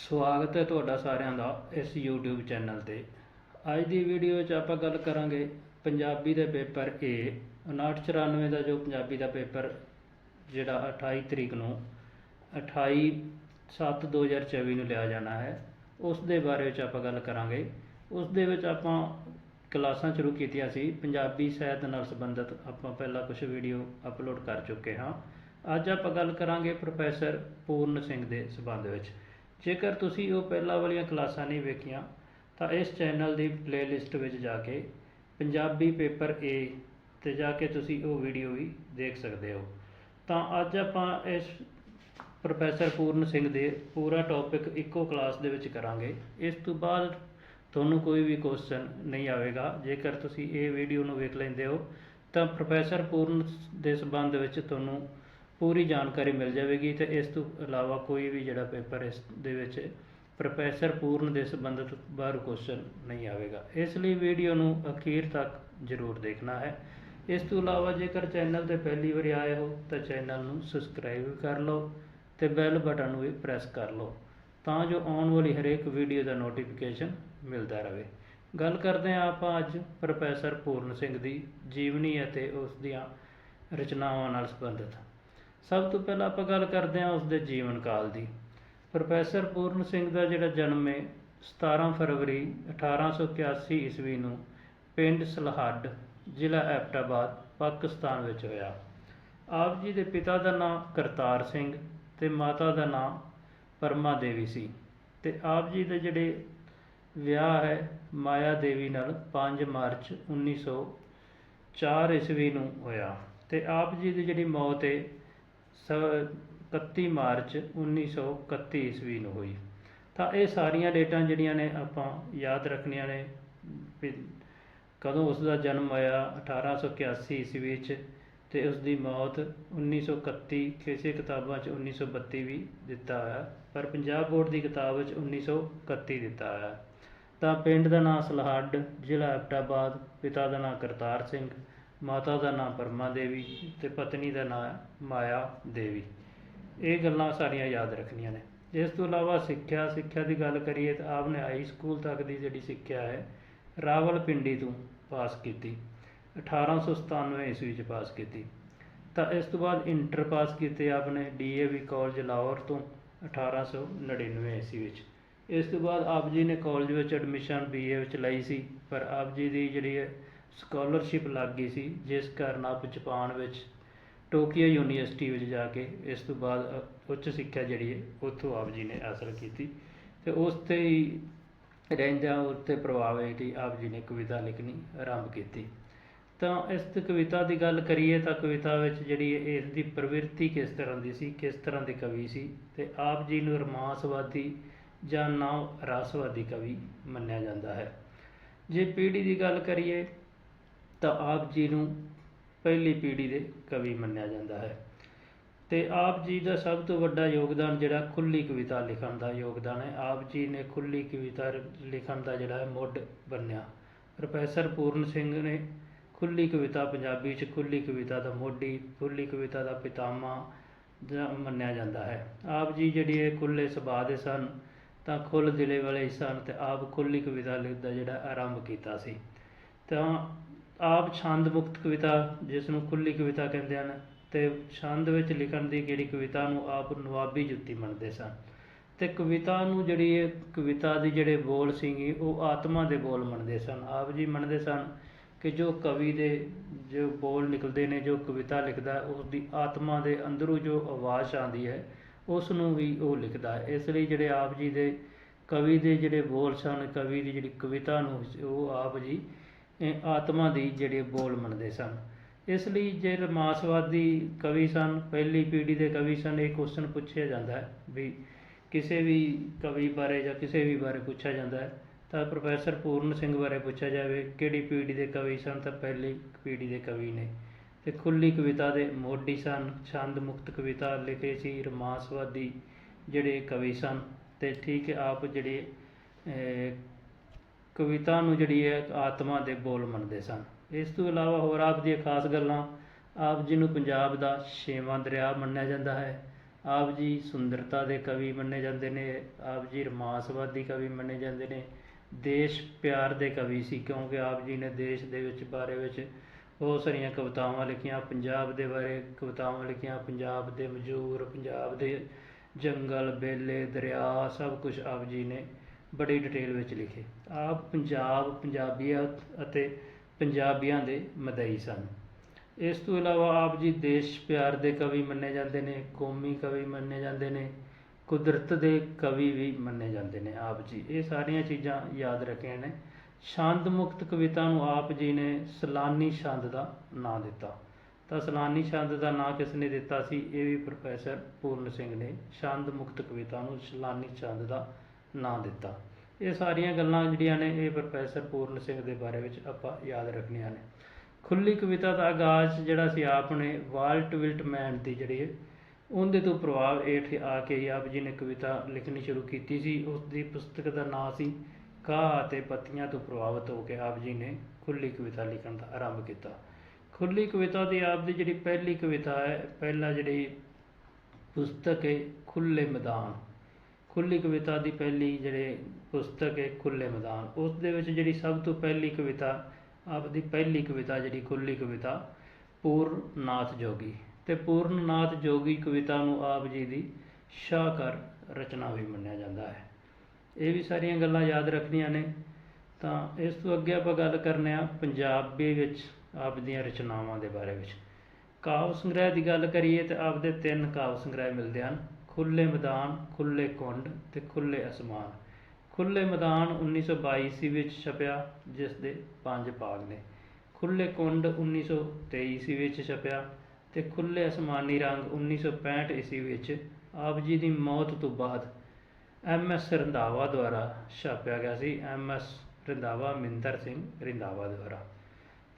ਸਵਾਗਤ ਹੈ ਤੁਹਾਡਾ ਸਾਰਿਆਂ ਦਾ ਇਸ YouTube ਚੈਨਲ ਤੇ। ਅੱਜ ਦੀ ਵੀਡੀਓ ਵਿੱਚ ਆਪਾਂ ਗੱਲ ਕਰਾਂਗੇ ਪੰਜਾਬੀ ਦੇ ਪੇਪਰ A 5994 ਦਾ ਜੋ ਪੰਜਾਬੀ ਦਾ ਪੇਪਰ ਜਿਹੜਾ 28 ਤਰੀਕ ਨੂੰ 28 7 2024 ਨੂੰ ਲਿਆ ਜਾਣਾ ਹੈ, ਉਸ ਦੇ ਬਾਰੇ ਵਿੱਚ ਆਪਾਂ ਗੱਲ ਕਰਾਂਗੇ। ਉਸ ਦੇ ਵਿੱਚ ਆਪਾਂ ਕਲਾਸਾਂ ਸ਼ੁਰੂ ਕੀਤੀਆਂ ਸੀ, ਪੰਜਾਬੀ, ਸਾਹਿਤ ਨਾਲ ਸੰਬੰਧਿਤ ਆਪਾਂ ਪਹਿਲਾਂ ਕੁਝ ਵੀਡੀਓ ਅਪਲੋਡ ਕਰ ਚੁੱਕੇ ਹਾਂ। ਅੱਜ ਆਪਾਂ ਗੱਲ ਕਰਾਂਗੇ ਪ੍ਰੋਫੈਸਰ ਪੂਰਨ ਸਿੰਘ ਦੇ ਸੰਬੰਧ ਵਿੱਚ। ਜੇਕਰ ਤੁਸੀਂ ਉਹ ਪਹਿਲਾਂ ਵਾਲੀਆਂ ਕਲਾਸਾਂ ਨਹੀਂ ਵੇਖੀਆਂ, ਤਾਂ ਇਸ ਚੈਨਲ ਦੀ ਪਲੇਲਿਸਟ ਵਿੱਚ ਜਾ ਕੇ ਪੰਜਾਬੀ ਪੇਪਰ ਏ ਤੇ ਜਾ ਕੇ ਤੁਸੀਂ ਉਹ ਵੀਡੀਓ ਵੀ ਦੇਖ ਸਕਦੇ ਹੋ। ਤਾਂ ਅੱਜ ਆਪਾਂ ਇਸ ਪ੍ਰੋਫੈਸਰ ਪੂਰਨ ਸਿੰਘ ਦੇ ਪੂਰਾ ਟੌਪਿਕ ਇੱਕੋ ਕਲਾਸ ਦੇ ਵਿੱਚ ਕਰਾਂਗੇ। ਇਸ ਤੋਂ ਬਾਅਦ ਤੁਹਾਨੂੰ ਕੋਈ ਵੀ ਕੁਐਸਚਨ ਨਹੀਂ ਆਵੇਗਾ। ਜੇਕਰ ਤੁਸੀਂ ਇਹ ਵੀਡੀਓ ਨੂੰ ਵੇਖ ਲੈਂਦੇ ਹੋ, ਤਾਂ ਪ੍ਰੋਫੈਸਰ ਪੂਰਨ ਦੇ ਸੰਬੰਧ ਵਿੱਚ ਤੁਹਾਨੂੰ ਪੂਰੀ ਜਾਣਕਾਰੀ ਮਿਲ ਜਾਵੇਗੀ ਤੇ ਇਸ ਤੋਂ ਇਲਾਵਾ ਕੋਈ ਵੀ ਜਿਹੜਾ ਪੇਪਰ ਇਸ ਦੇ ਵਿੱਚ ਪ੍ਰੋਫੈਸਰ ਪੂਰਨ ਦੇ ਸੰਬੰਧਿਤ ਬਾਹਰ ਕੁਐਸਚਨ ਨਹੀਂ ਆਵੇਗਾ। ਇਸ ਲਈ ਵੀਡੀਓ ਨੂੰ ਅਖੀਰ ਤੱਕ ਜ਼ਰੂਰ ਦੇਖਣਾ ਹੈ। ਇਸ ਤੋਂ ਇਲਾਵਾ ਜੇਕਰ ਚੈਨਲ ਤੇ ਪਹਿਲੀ ਵਾਰ ਆਏ ਹੋ ਤਾਂ ਚੈਨਲ ਨੂੰ ਸਬਸਕ੍ਰਾਈਬ ਕਰ ਲਓ ਤੇ ਬੈਲ ਬਟਨ ਨੂੰ ਵੀ ਪ੍ਰੈਸ ਕਰ ਲਓ ਤਾਂ ਜੋ ਆਉਣ ਵਾਲੀ ਹਰੇਕ ਵੀਡੀਓ ਦਾ ਨੋਟੀਫਿਕੇਸ਼ਨ ਮਿਲਦਾ ਰਹੇ। ਗੱਲ ਕਰਦੇ ਹਾਂ ਆਪਾਂ ਅੱਜ ਪ੍ਰੋਫੈਸਰ ਪੂਰਨ ਸਿੰਘ ਦੀ ਜੀਵਨੀ ਅਤੇ ਉਸ ਦੀਆਂ ਰਚਨਾਵਾਂ ਨਾਲ ਸੰਬੰਧਿਤ। ਸਭ ਤੋਂ ਪਹਿਲਾਂ ਆਪਾਂ ਗੱਲ ਕਰਦੇ ਹਾਂ ਉਸ ਦੇ ਜੀਵਨ ਕਾਲ ਦੀ। ਪ੍ਰੋਫੈਸਰ ਪੂਰਨ ਸਿੰਘ ਦਾ ਜਿਹੜਾ ਜਨਮ ਹੈ 17 ਫਰਵਰੀ 1881 ਈਸਵੀ ਨੂੰ ਪਿੰਡ ਸਲਹੱਡ, ਜ਼ਿਲ੍ਹਾ ਐਬਟਾਬਾਦ, ਪਾਕਿਸਤਾਨ ਵਿੱਚ ਹੋਇਆ। ਆਪ ਜੀ ਦੇ ਪਿਤਾ ਦਾ ਨਾਮ ਕਰਤਾਰ ਸਿੰਘ ਤੇ ਮਾਤਾ ਦਾ ਨਾਮ ਪਰਮਾ ਦੇਵੀ ਸੀ। ਤੇ ਆਪ ਜੀ ਦੇ ਜਿਹੜੇ ਵਿਆਹ ਹੈ, ਮਾਇਆ ਦੇਵੀ ਨਾਲ 5 ਮਾਰਚ 1904 ਈਸਵੀ ਨੂੰ ਹੋਇਆ। ਤੇ ਆਪ ਜੀ ਦੀ ਜਿਹੜੀ ਮੌਤ ਹੈ 31 ਮਾਰਚ 1931 ਈਸਵੀ ਨੂੰ ਹੋਈ। ਤਾਂ ਇਹ ਸਾਰੀਆਂ ਡੇਟਾਂ ਜਿਹੜੀਆਂ ਨੇ ਆਪਾਂ ਯਾਦ ਰੱਖਣੀਆਂ ਨੇ ਕਦੋਂ ਉਸ ਦਾ ਜਨਮ ਹੋਇਆ 1881 ਈਸਵੀ ਵਿੱਚ ਤੇ ਉਸ ਦੀ ਮੌਤ 1931 ਕਿਸੇ ਕਿਤਾਬਾਂ 'ਚ 1932 ਵੀ ਦਿੱਤਾ ਹੋਇਆ, ਪਰ ਪੰਜਾਬ ਬੋਰਡ ਦੀ ਕਿਤਾਬ ਵਿੱਚ 1931 ਦਿੱਤਾ ਹੋਇਆ। ਤਾਂ ਪਿੰਡ ਦਾ ਨਾਮ ਸਲਹੱਡ, ਜ਼ਿਲ੍ਹਾ ਐਬਟਾਬਾਦ ਪਿਤਾ ਦਾ ਨਾਮ ਕਰਤਾਰ ਸਿੰਘ ਮਾਤਾ ਦਾ ਨਾਮ ਪਰਮਾ ਦੇਵੀ ਤੇ ਪਤਨੀ ਦਾ ਨਾਮ ਮਾਇਆ ਦੇਵੀ। ਇਹ ਗੱਲਾਂ ਸਾਰੀਆਂ ਯਾਦ ਰੱਖਣੀਆਂ ਨੇ। ਇਸ ਤੋਂ ਇਲਾਵਾ ਸਿੱਖਿਆ ਸਿੱਖਿਆ ਦੀ ਗੱਲ ਕਰੀਏ ਤਾਂ ਆਪ ਨੇ ਹਾਈ ਸਕੂਲ ਤੱਕ ਦੀ ਜਿਹੜੀ ਸਿੱਖਿਆ ਹੈ, ਰਾਵਲਪਿੰਡੀ ਤੋਂ ਪਾਸ ਕੀਤੀ। 1897 ਈਸਵੀ ਚ ਪਾਸ ਕੀਤੀ। ਤਾਂ ਇਸ ਤੋਂ ਬਾਅਦ ਇੰਟਰ ਪਾਸ ਕੀਤੇ ਆਪ ਨੇ ਡੀਏਵੀ ਕਾਲਜ ਲਾਹੌਰ ਤੋਂ 1899 ਈਸਵੀ ਵਿੱਚ। ਇਸ ਤੋਂ ਬਾਅਦ ਆਪ ਜੀ ਨੇ ਕਾਲਜ ਵਿੱਚ ਐਡਮਿਸ਼ਨ ਬੀਏ ਵਿੱਚ ਲਈ ਸੀ, ਪਰ ਆਪ ਜੀ ਦੀ ਜਿਹੜੀ ਹੈ ਸਕਾਲਰਸ਼ਿਪ ਲੱਗ ਗਈ ਸੀ, ਜਿਸ ਕਾਰਨ ਆਪ ਜਪਾਨ ਵਿੱਚ ਟੋਕੀਓ ਯੂਨੀਵਰਸਿਟੀ ਵਿੱਚ ਜਾ ਕੇ ਇਸ ਤੋਂ ਬਾਅਦ ਉੱਚ ਸਿੱਖਿਆ ਜਿਹੜੀ ਹੈ, ਉੱਥੋਂ ਆਪ ਜੀ ਨੇ ਹਾਸਲ ਕੀਤੀ। ਤੇ ਉਸ ਤੇ ਹੀ ਰਹਿੰਦਿਆਂ ਉੱਤੇ ਪ੍ਰਭਾਵ ਹੈ ਕਿ ਆਪ ਜੀ ਨੇ ਕਵਿਤਾ ਲਿਖਣੀ ਆਰੰਭ ਕੀਤੀ। ਤਾਂ ਇਸ ਕਵਿਤਾ ਦੀ ਗੱਲ ਕਰੀਏ ਤਾਂ ਕਵਿਤਾ ਵਿੱਚ ਜਿਹੜੀ ਇਸ ਦੀ ਪ੍ਰਵਿਰਤੀ ਕਿਸ ਤਰ੍ਹਾਂ ਦੀ ਸੀ, ਕਿਸ ਤਰ੍ਹਾਂ ਦੇ ਕਵੀ ਸੀ, ਤੇ ਆਪ ਜੀ ਨੂੰ ਰਮਾਸਵਾਦੀ ਜਾਂ ਨਾਮ ਰਸਵਾਦੀ ਕਵੀ ਮੰਨਿਆ ਜਾਂਦਾ ਹੈ। ਜੇ ਪੀੜ੍ਹੀ ਦੀ ਗੱਲ ਕਰੀਏ ਤਾਂ ਆਪ ਜੀ ਨੂੰ ਪਹਿਲੀ ਪੀੜ੍ਹੀ ਦੇ ਕਵੀ ਮੰਨਿਆ ਜਾਂਦਾ ਹੈ। ਤੇ ਆਪ ਜੀ ਦਾ ਸਭ ਤੋਂ ਵੱਡਾ ਯੋਗਦਾਨ ਜਿਹੜਾ ਖੁੱਲੀ ਕਵਿਤਾ ਲਿਖਣ ਦਾ ਯੋਗਦਾਨ ਹੈ। ਆਪ ਜੀ ਨੇ ਖੁੱਲੀ ਕਵਿਤਾ ਲਿਖਣ ਦਾ ਜਿਹੜਾ ਹੈ ਮੁੱਢ ਬੰਨਿਆ। ਪ੍ਰੋਫੈਸਰ ਪੂਰਨ ਸਿੰਘ ਨੇ ਖੁੱਲੀ ਕਵਿਤਾ ਪੰਜਾਬੀ ਚ ਖੁੱਲੀ ਕਵਿਤਾ ਦਾ ਮੋਢੀ ਖੁੱਲੀ ਕਵਿਤਾ ਦਾ ਪਿਤਾਮਾ ਜਾਂ ਮੰਨਿਆ ਜਾਂਦਾ ਹੈ। ਆਪ ਜੀ ਜਿਹੜੀ ਇਹ ਖੁੱਲੇ ਸੁਭਾਅ ਦੇ ਸਨ, ਤਾਂ ਖੁੱਲ ਦਿਲੇ ਵਾਲੇ ਹੀ ਸਨ ਤੇ ਆਪ ਖੁੱਲੀ ਕਵਿਤਾ ਲਿਖਦਾ ਜਿਹੜਾ ਆਰੰਭ ਕੀਤਾ ਸੀ। ਤਾਂ ਆਪ ਛੰਦ ਮੁਕਤ ਕਵਿਤਾ ਜਿਸ ਨੂੰ ਖੁੱਲੀ ਕਵਿਤਾ ਕਹਿੰਦੇ ਹਨ ਤੇ ਛੰਦ ਵਿੱਚ ਲਿਖਣ ਦੀ ਜਿਹੜੀ ਕਵਿਤਾ ਨੂੰ ਆਪ ਨਵਾਬੀ ਜੁੱਤੀ ਮੰਨਦੇ ਸਨ। ਤੇ ਕਵਿਤਾ ਨੂੰ ਜਿਹੜੀ ਇਹ ਕਵਿਤਾ ਦੀ ਜਿਹੜੇ ਬੋਲ ਸੀਗੇ ਉਹ ਆਤਮਾ ਦੇ ਬੋਲ ਮੰਨਦੇ ਸਨ। ਆਪ ਜੀ ਮੰਨਦੇ ਸਨ ਕਿ ਜੋ ਕਵੀ ਦੇ ਜੋ ਬੋਲ ਨਿਕਲਦੇ ਨੇ ਜੋ ਕਵਿਤਾ ਲਿਖਦਾ ਹੈ, ਉਸ ਦੀ ਆਤਮਾ ਦੇ ਅੰਦਰੋਂ ਜੋ ਆਵਾਜ਼ ਆਉਂਦੀ ਹੈ ਉਸ ਨੂੰ ਵੀ ਉਹ ਲਿਖਦਾ ਹੈ। ਇਸ ਲਈ ਜਿਹੜੇ ਆਪ ਜੀ ਦੇ ਕਵੀ ਦੇ ਜਿਹੜੇ ਬੋਲ ਸਨ ਕਵੀ ਦੀ ਜਿਹੜੀ ਕਵਿਤਾ ਨੂੰ ਉਹ ਆਪ ਜੀ ਆਤਮਾ ਦੀ ਜਿਹੜੇ ਬੋਲ ਮੰਨਦੇ ਸਨ। ਇਸ ਲਈ ਜੇ ਰਮਾਸਵਾਦੀ ਕਵੀ ਸਨ, ਪਹਿਲੀ ਪੀੜ੍ਹੀ ਦੇ ਕਵੀ ਸਨ, ਇਹ ਕੁਐਸਚਨ ਪੁੱਛਿਆ ਜਾਂਦਾ ਹੈ ਵੀ ਕਿਸੇ ਵੀ ਕਵੀ ਬਾਰੇ ਜਾਂ ਕਿਸੇ ਵੀ ਬਾਰੇ ਪੁੱਛਿਆ ਜਾਂਦਾ ਹੈ। ਤਾਂ ਪ੍ਰੋਫੈਸਰ ਪੂਰਨ ਸਿੰਘ ਬਾਰੇ ਪੁੱਛਿਆ ਜਾਵੇ, ਕਿਹੜੀ ਪੀੜ੍ਹੀ ਦੇ ਕਵੀ ਸਨ ਤਾਂ ਪਹਿਲੀ ਪੀੜ੍ਹੀ ਦੇ ਕਵੀ ਨੇ। ਤੇ ਖੁੱਲੀ ਕਵਿਤਾ ਦੇ ਮੋਢੀ ਸਨ, ਛੰਦ ਮੁਕਤ ਕਵਿਤਾ ਲਿਖੇ ਸੀ ਰਮਾਸਵਾਦੀ ਜਿਹੜੇ ਕਵੀ ਸਨ। ਤੇ ਠੀਕ ਆਪ ਜਿਹੜੇ ਕਵਿਤਾ ਨੂੰ ਜਿਹੜੀ ਹੈ ਆਤਮਾ ਦੇ ਬੋਲ ਮੰਨਦੇ ਸਨ। ਇਸ ਤੋਂ ਇਲਾਵਾ ਹੋਰ ਆਪ ਦੀਆਂ ਖਾਸ ਗੱਲਾਂ, ਆਪ ਜੀ ਨੂੰ ਪੰਜਾਬ ਦਾ ਛੇਵਾਂ ਦਰਿਆ ਮੰਨਿਆ ਜਾਂਦਾ ਹੈ। ਆਪ ਜੀ ਸੁੰਦਰਤਾ ਦੇ ਕਵੀ ਮੰਨੇ ਜਾਂਦੇ ਨੇ, ਆਪ ਜੀ ਰਮਾਸਵਾਦੀ ਕਵੀ ਮੰਨੇ ਜਾਂਦੇ ਨੇ। ਦੇਸ਼ ਪਿਆਰ ਦੇ ਕਵੀ ਸੀ, ਕਿਉਂਕਿ ਆਪ ਜੀ ਨੇ ਦੇਸ਼ ਦੇ ਵਿੱਚ ਬਾਰੇ ਵਿੱਚ ਬਹੁਤ ਸਾਰੀਆਂ ਕਵਿਤਾਵਾਂ ਲਿਖੀਆਂ, ਪੰਜਾਬ ਦੇ ਬਾਰੇ ਕਵਿਤਾਵਾਂ ਲਿਖੀਆਂ, ਪੰਜਾਬ ਦੇ ਮਜ਼ਦੂਰ, ਪੰਜਾਬ ਦੇ ਜੰਗਲ, ਬੇਲੇ, ਦਰਿਆ, ਸਭ ਕੁਝ ਆਪ ਜੀ ਨੇ ਬੜੀ ਡਿਟੇਲ ਵਿੱਚ ਲਿਖੇ। ਆਪ ਪੰਜਾਬ ਪੰਜਾਬੀਅਤ ਅਤੇ ਪੰਜਾਬੀਆਂ ਦੇ ਮਦਈ ਸਨ। ਇਸ ਤੋਂ ਇਲਾਵਾ ਆਪ ਜੀ ਦੇਸ਼ ਪਿਆਰ ਦੇ ਕਵੀ ਮੰਨੇ ਜਾਂਦੇ ਨੇ, ਕੌਮੀ ਕਵੀ ਮੰਨੇ ਜਾਂਦੇ ਨੇ, ਕੁਦਰਤ ਦੇ ਕਵੀ ਵੀ ਮੰਨੇ ਜਾਂਦੇ ਨੇ ਆਪ ਜੀ। ਇਹ ਸਾਰੀਆਂ ਚੀਜ਼ਾਂ ਯਾਦ ਰੱਖੀਆਂ ਨੇ। ਛੰਦ ਮੁਕਤ ਕਵਿਤਾ ਨੂੰ ਆਪ ਜੀ ਨੇ ਸਲਾਨੀ ਛੰਦ ਦਾ ਨਾਂ ਦਿੱਤਾ। ਤਾਂ ਸਲਾਨੀ ਛੰਦ ਦਾ ਨਾਂ ਕਿਸ ਨੇ ਦਿੱਤਾ ਸੀ? ਇਹ ਵੀ ਪ੍ਰੋਫੈਸਰ ਪੂਰਨ ਸਿੰਘ ਨੇ। ਛੰਦ ਮੁਕਤ ਕਵਿਤਾ ਨੂੰ ਸਲਾਨੀ ਛੰਦ ਦਾ ਨਾਂ ਦਿੱਤਾ। ਇਹ ਸਾਰੀਆਂ ਗੱਲਾਂ ਜਿਹੜੀਆਂ ਨੇ ਇਹ ਪ੍ਰੋਫੈਸਰ ਪੂਰਨ ਸਿੰਘ ਦੇ ਬਾਰੇ ਵਿੱਚ ਆਪਾਂ ਯਾਦ ਰੱਖਣੀਆਂ ਨੇ। ਖੁੱਲੀ ਕਵਿਤਾ ਦਾ ਆਗਾਜ਼ ਜਿਹੜਾ ਸੀ ਆਪ ਨੇ ਵਾਲਟ ਵਿਲਟਮੈਨ ਦੀ ਜਿਹੜੀ ਉਹਦੇ ਤੋਂ ਪ੍ਰਭਾਵ ਹੇਠ ਆ ਕੇ ਹੀ ਆਪ ਜੀ ਨੇ ਕਵਿਤਾ ਲਿਖਣੀ ਸ਼ੁਰੂ ਕੀਤੀ ਸੀ। ਉਸ ਦੀ ਪੁਸਤਕ ਦਾ ਨਾਂ ਸੀ ਕਾਹ ਅਤੇ ਪੱਤੀਆਂ ਤੋਂ ਪ੍ਰਭਾਵਿਤ ਹੋ ਕੇ ਆਪ ਜੀ ਨੇ ਖੁੱਲੀ ਕਵਿਤਾ ਲਿਖਣ ਦਾ ਆਰੰਭ ਕੀਤਾ। ਖੁੱਲੀ ਕਵਿਤਾ ਦੀ ਆਪ ਦੀ ਜਿਹੜੀ ਪਹਿਲੀ ਕਵਿਤਾ ਹੈ, ਪਹਿਲਾ ਜਿਹੜੀ ਪੁਸਤਕ ਹੈ ਖੁੱਲੇ ਮੈਦਾਨ। ਖੁੱਲੀ ਕਵਿਤਾ ਦੀ ਪਹਿਲੀ ਜਿਹੜੇ ਪੁਸਤਕ ਹੈ ਖੁੱਲੇ ਮੈਦਾਨ, ਉਸ ਦੇ ਵਿੱਚ ਜਿਹੜੀ ਸਭ ਤੋਂ ਪਹਿਲੀ ਕਵਿਤਾ ਆਪ ਦੀ ਪਹਿਲੀ ਕਵਿਤਾ ਜਿਹੜੀ ਖੁੱਲੀ ਕਵਿਤਾ ਪੂਰਨਾਥ ਜੋਗੀ। ਤੇ ਪੂਰਨਨਾਥ ਜੋਗੀ ਕਵਿਤਾ ਨੂੰ ਆਪ ਜੀ ਦੀ ਸ਼ਾਹਕਾਰ ਰਚਨਾ ਵੀ ਮੰਨਿਆ ਜਾਂਦਾ ਹੈ। ਇਹ ਵੀ ਸਾਰੀਆਂ ਗੱਲਾਂ ਯਾਦ ਰੱਖਣੀਆਂ ਨੇ। ਤਾਂ ਇਸ ਤੋਂ ਅੱਗੇ ਆਪਾਂ ਗੱਲ ਕਰਨੇ ਆ ਪੰਜਾਬੀ ਵਿੱਚ ਆਪ ਦੀਆਂ ਰਚਨਾਵਾਂ ਦੇ ਬਾਰੇ ਵਿੱਚ। ਕਾਵਿ ਸੰਗ੍ਰਹਿ ਦੀ ਗੱਲ ਕਰੀਏ ਤਾਂ ਆਪ ਦੇ ਤਿੰਨ ਕਾਵਿ ਸੰਗ੍ਰਹਿ ਮਿਲਦੇ ਹਨ। ਖੁੱਲੇ ਮੈਦਾਨ ਖੁੱਲੇ ਕੁੰਡ ਤੇ ਖੁੱਲੇ ਅਸਮਾਨ। ਖੁੱਲੇ ਮੈਦਾਨ 1922 ਈਸਵੀ ਵਿੱਚ ਛਪਿਆ, ਜਿਸ ਦੇ ਪੰਜ ਭਾਗ ਨੇ। ਖੁੱਲੇ ਕੁੰਡ 1923 ਈਸਵੀ ਵਿੱਚ ਛਪਿਆ ਤੇ ਖੁੱਲੇ ਅਸਮਾਨੀ ਰੰਗ 1965 ਈਸਵੀ ਵਿੱਚ ਆਪ ਜੀ ਦੀ ਮੌਤ ਤੋਂ ਬਾਅਦ ਐਮ ਐਸ ਰੰਧਾਵਾ ਦੁਆਰਾ ਛਾਪਿਆ ਗਿਆ ਸੀ। ਐਮ ਐਸ ਰੰਧਾਵਾ ਮਿੰਦਰ ਸਿੰਘ ਰੰਧਾਵਾ ਦੁਆਰਾ।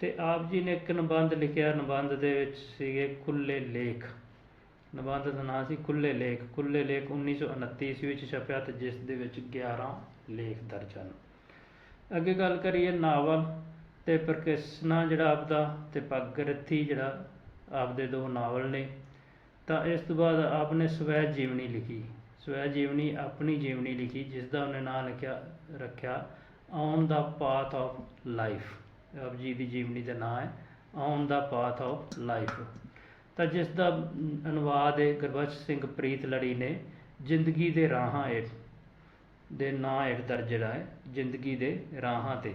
ਤੇ ਆਪ ਜੀ ਨੇ ਇੱਕ ਨਿਬੰਧ ਲਿਖਿਆ। ਨਿਬੰਧ ਦੇ ਵਿੱਚ ਸੀਗੇ ਖੁੱਲੇ ਲੇਖ। ਨਿਬੰਧ ਦਾ ਨਾਮ ਸੀ ਖੁੱਲੇ ਲੇਖ। ਖੁੱਲੇ ਲੇਖ 1929 ਈਸਵੀ ਵਿੱਚ ਛਪਿਆ ਤੇ ਜਿਸ ਦੇ ਵਿੱਚ 11 ਲੇਖ ਦਰਜ ਹਨ। ਅੱਗੇ ਗੱਲ ਕਰੀਏ ਨਾਵਲ ਤੇ ਪ੍ਰਕਿਰਸਨਾ ਜਿਹੜਾ ਆਪਦਾ ਤੇ ਭਗਰਥੀ ਜਿਹੜਾ ਆਪਦੇ ਦੋ ਨਾਵਲ ਨੇ, ਤਾਂ ਇਸ ਤੋਂ ਬਾਅਦ ਆਪ ਨੇ ਸਵੈ ਜੀਵਨੀ ਲਿਖੀ। ਸਵੈ ਜੀਵਨੀ ਆਪਣੀ ਜੀਵਨੀ ਲਿਖੀ, ਜਿਸ ਦਾ ਉਹਨੇ ਨਾਮ ਲਿਖਿਆ, ਰੱਖਿਆ on the path of life ਆਪ ਜੀ ਦੀ ਜੀਵਨੀ ਦਾ ਨਾਮ ਹੈ on the path of life ਤਾਂ ਜਿਸ ਦਾ ਅਨੁਵਾਦ ਹੈ ਗੁਰਬਖਸ਼ ਸਿੰਘ ਪ੍ਰੀਤ ਲੜੀ ਨੇ, ਜ਼ਿੰਦਗੀ ਦੇ ਰਾਹਾਂ ਏ, ਦੇ ਨਾਂ ਹੇਠ ਦਰਜ ਜਿਹੜਾ ਹੈ ਜ਼ਿੰਦਗੀ ਦੇ ਰਾਹਾਂ ਤੇ।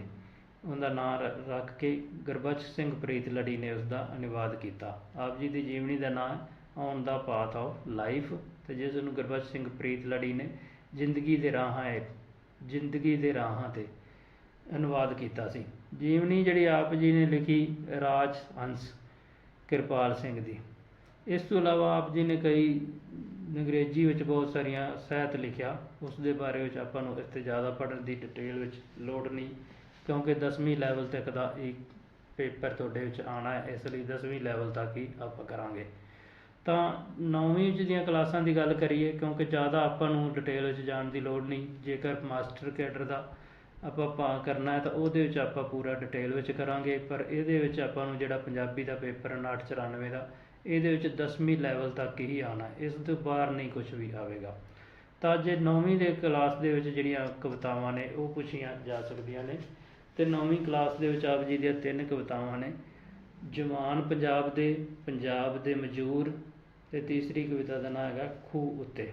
ਉਹਦਾ ਨਾਮ ਰੱਖ ਕੇ ਗੁਰਬਖਸ਼ ਸਿੰਘ ਪ੍ਰੀਤ ਲੜੀ ਨੇ ਉਸ ਦਾ ਅਨੁਵਾਦ ਕੀਤਾ। ਆਪ ਜੀ ਦੀ ਜੀਵਨੀ ਦਾ ਨਾਂ on the path of life. ਤੇ ਜਿਸ ਨੂੰ ਗੁਰਬਖਸ਼ ਸਿੰਘ ਪ੍ਰੀਤ ਲੜੀ ਨੇ ਜ਼ਿੰਦਗੀ ਦੇ ਰਾਹਾਂ ਏ, ਜ਼ਿੰਦਗੀ ਦੇ ਰਾਹਾਂ ਤੇ ਅਨੁਵਾਦ ਕੀਤਾ ਸੀ। ਜੀਵਨੀ ਜਿਹੜੀ ਆਪ ਜੀ ਨੇ ਲਿਖੀ ਰਾਜ ਹੰਸ ਕਿਰਪਾਲ ਸਿੰਘ ਦੀ ਇਸ ਤੋਂ ਇਲਾਵਾ ਆਪ ਜੀ ਨੇ ਕਈ ਅੰਗਰੇਜ਼ੀ ਵਿੱਚ ਬਹੁਤ ਸਾਰੀਆਂ ਸਾਹਿਤ ਲਿਖਿਆ। ਉਸ ਦੇ ਬਾਰੇ ਵਿੱਚ ਆਪਾਂ ਨੂੰ ਇੱਥੇ ਜ਼ਿਆਦਾ ਪੜ੍ਹਨ ਦੀ ਡਿਟੇਲ ਵਿੱਚ ਲੋੜ ਨਹੀਂ, ਕਿਉਂਕਿ 10ਵੀਂ ਲੈਵਲ ਤੱਕ ਦਾ ਇੱਕ ਪੇਪਰ ਤੁਹਾਡੇ ਵਿੱਚ ਆਣਾ ਹੈ, ਇਸ ਲਈ 10ਵੀਂ ਲੈਵਲ ਤੱਕ ਹੀ ਆਪਾਂ ਕਰਾਂਗੇ। ਤਾਂ 9ਵੀਂ ਵਿੱਚ ਦੀਆਂ ਕਲਾਸਾਂ ਦੀ ਗੱਲ ਕਰੀਏ, ਕਿਉਂਕਿ ਜ਼ਿਆਦਾ ਆਪਾਂ ਨੂੰ ਡਿਟੇਲ ਵਿੱਚ ਜਾਣ ਦੀ ਲੋੜ ਨਹੀਂ, ਜੇਕਰ ਮਾਸਟਰ ਕੈਡਰ ਦਾ ਆਪਾਂ ਪਾ ਕਰਨਾ ਹੈ ਤਾਂ ਉਹਦੇ ਵਿੱਚ ਆਪਾਂ ਪੂਰਾ ਡਿਟੇਲ ਵਿੱਚ ਕਰਾਂਗੇ, ਪਰ ਇਹਦੇ ਵਿੱਚ ਆਪਾਂ ਨੂੰ ਜਿਹੜਾ ਪੰਜਾਬੀ ਦਾ ਪੇਪਰ 5994 ਦਾ ਇਹਦੇ ਵਿੱਚ 10ਵੀਂ ਲੈਵਲ ਤੱਕ ਹੀ ਆਣਾ ਇਸ ਤੋਂ ਬਾਹਰ ਨਹੀਂ ਕੁਝ ਵੀ ਆਵੇਗਾ। ਤਾਂ ਜੇ 9ਵੀਂ ਦੇ ਕਲਾਸ ਦੇ ਵਿੱਚ ਜਿਹੜੀਆਂ ਕਵਿਤਾਵਾਂ ਨੇ, ਉਹ ਪੁੱਛੀਆਂ ਜਾ ਸਕਦੀਆਂ ਨੇ। ਤੇ 9ਵੀਂ ਕਲਾਸ ਦੇ ਵਿੱਚ ਆਪ ਜੀ ਦੀਆਂ ਤਿੰਨ ਕਵਿਤਾਵਾਂ ਨੇ। ਜਵਾਨ ਪੰਜਾਬ ਦੇ ਪੰਜਾਬ ਦੇ ਮਜੂਰ ਤੇ ਤੀਸਰੀ ਕਵਿਤਾ ਦਾ ਨਾਮ ਹੈਗਾ, ਖੂਹ ਉੱਤੇ।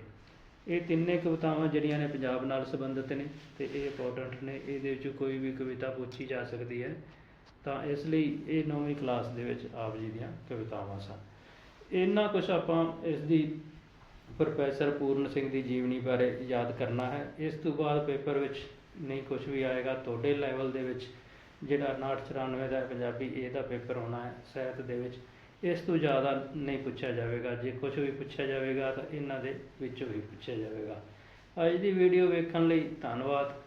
ਇਹ ਤਿੰਨੇ ਕਵਿਤਾਵਾਂ ਜਿਹੜੀਆਂ ਨੇ ਪੰਜਾਬ ਨਾਲ ਸੰਬੰਧਿਤ ਨੇ ਤੇ ਇਹ ਇੰਪੋਰਟੈਂਟ ਨੇ। ਇਹਦੇ ਵਿੱਚ ਕੋਈ ਵੀ ਕਵਿਤਾ ਪੁੱਛੀ ਜਾ ਸਕਦੀ ਹੈ। ਤਾਂ ਇਸ ਲਈ ਇਹ 9ਵੀਂ ਕਲਾਸ ਦੇ ਵਿੱਚ ਆਪ ਜੀ ਦੀਆਂ ਕਵਿਤਾਵਾਂ ਸਨ। ਇੰਨਾ ਕੁਝ ਆਪਾਂ ਇਸ ਦੀ ਪ੍ਰੋਫੈਸਰ ਪੂਰਨ ਸਿੰਘ ਦੀ ਜੀਵਨੀ ਬਾਰੇ ਯਾਦ ਕਰਨਾ ਹੈ। ਇਸ ਤੋਂ ਬਾਅਦ ਪੇਪਰ ਵਿੱਚ ਨਹੀਂ ਕੁਝ ਵੀ ਆਏਗਾ। ਤੁਹਾਡੇ ਲੈਵਲ ਦੇ ਵਿੱਚ ਜਿਹੜਾ 994 ਦਾ ਪੰਜਾਬੀ ਇਹ ਦਾ ਪੇਪਰ ਹੋਣਾ ਹੈ, ਸਾਹਿਤ ਦੇ ਵਿੱਚ, ਇਸ ਤੋਂ ਜ਼ਿਆਦਾ ਨਹੀਂ ਪੁੱਛਿਆ ਜਾਵੇਗਾ। ਜੇ ਕੁਝ ਵੀ ਪੁੱਛਿਆ ਜਾਵੇਗਾ ਤਾਂ ਇਹਨਾਂ ਦੇ ਵਿੱਚੋਂ ਹੀ ਪੁੱਛਿਆ ਜਾਵੇਗਾ। ਅੱਜ ਦੀ ਵੀਡੀਓ ਵੇਖਣ ਲਈ ਧੰਨਵਾਦ।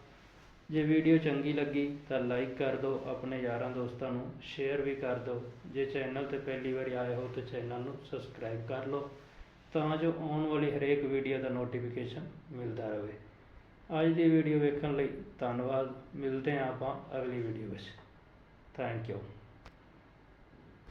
ਜੇ ਵੀਡੀਓ ਚੰਗੀ ਲੱਗੀ ਤਾਂ ਲਾਈਕ ਕਰ ਦਿਓ, ਆਪਣੇ ਯਾਰਾਂ ਦੋਸਤਾਂ ਨੂੰ ਸ਼ੇਅਰ ਵੀ ਕਰ ਦਿਓ। ਜੇ ਚੈਨਲ ਤੇ ਪਹਿਲੀ ਵਾਰੀ ਆਏ ਹੋ ਤਾਂ ਚੈਨਲ ਨੂੰ ਸਬਸਕ੍ਰਾਈਬ ਕਰ ਲਓ ਤਾਂ ਜੋ ਆਉਣ ਵਾਲੀ ਹਰੇਕ ਵੀਡੀਓ ਦਾ ਨੋਟੀਫਿਕੇਸ਼ਨ ਮਿਲਦਾ ਰਹੇ। ਅੱਜ ਦੀ ਵੀਡੀਓ ਵੇਖਣ ਲਈ ਧੰਨਵਾਦ। ਮਿਲਦੇ ਹਾਂ ਆਪਾਂ ਅਗਲੀ ਵੀਡੀਓ ਵਿੱਚ। Thank you